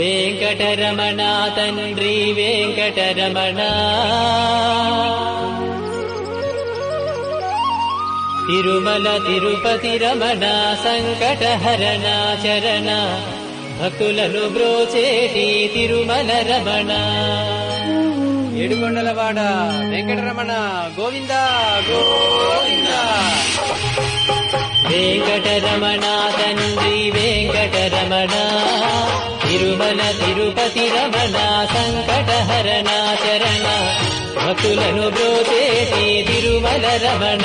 వెంకటరమణ తండ్రి వెంకటరమణ. తిరుమల తిరుపతి రమణ సంకటహరణ చరణ భక్తులను బ్రోచేటి తిరుమల రమణ. ఏడుకొండలవాడ వెంకటరమణ గోవింద గోవింద. వెంకటరమణ తండ్రి వెంకటరమణ. తిరుమల తిరుపతి రమణ సంకటహరణ చరణ భక్తులను బ్రోచేటి తిరుమల రమణ.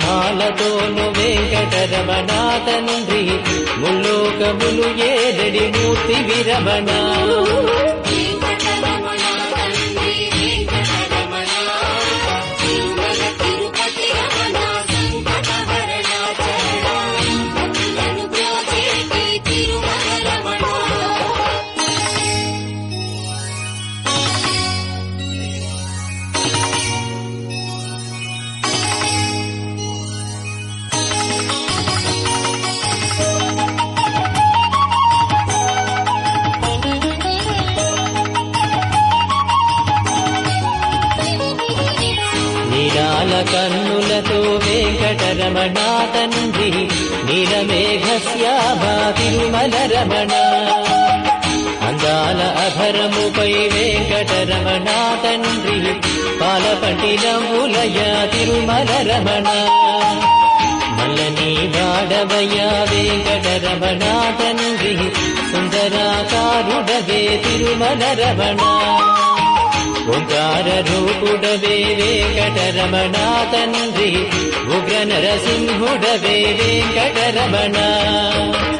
నామాలతోను వెంకటరమణ తండ్రి ముల్లోకములు ఏడడి మూర్తి విరమణ. కన్నులతో వెంకటరమణ తండ్రి నీలమేఘశ్యాభా తిరుమల రమణ అందాల అధరముపై వెంకటరమణ తండ్రి పాలపట్టినములయ తిరుమల రమణ మల్లని వాడవయ వెంకటరమణ తండ్రి సుందరాకారుడవే తిరుమల రమణ ఓంకార రూపుడవే వెంకటరమణ తండ్రి ఉగ్ర నరసింహుడవే వెంకటరమణ వెంకటరమణ.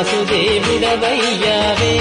వాసుదేవుడవయ్యావే.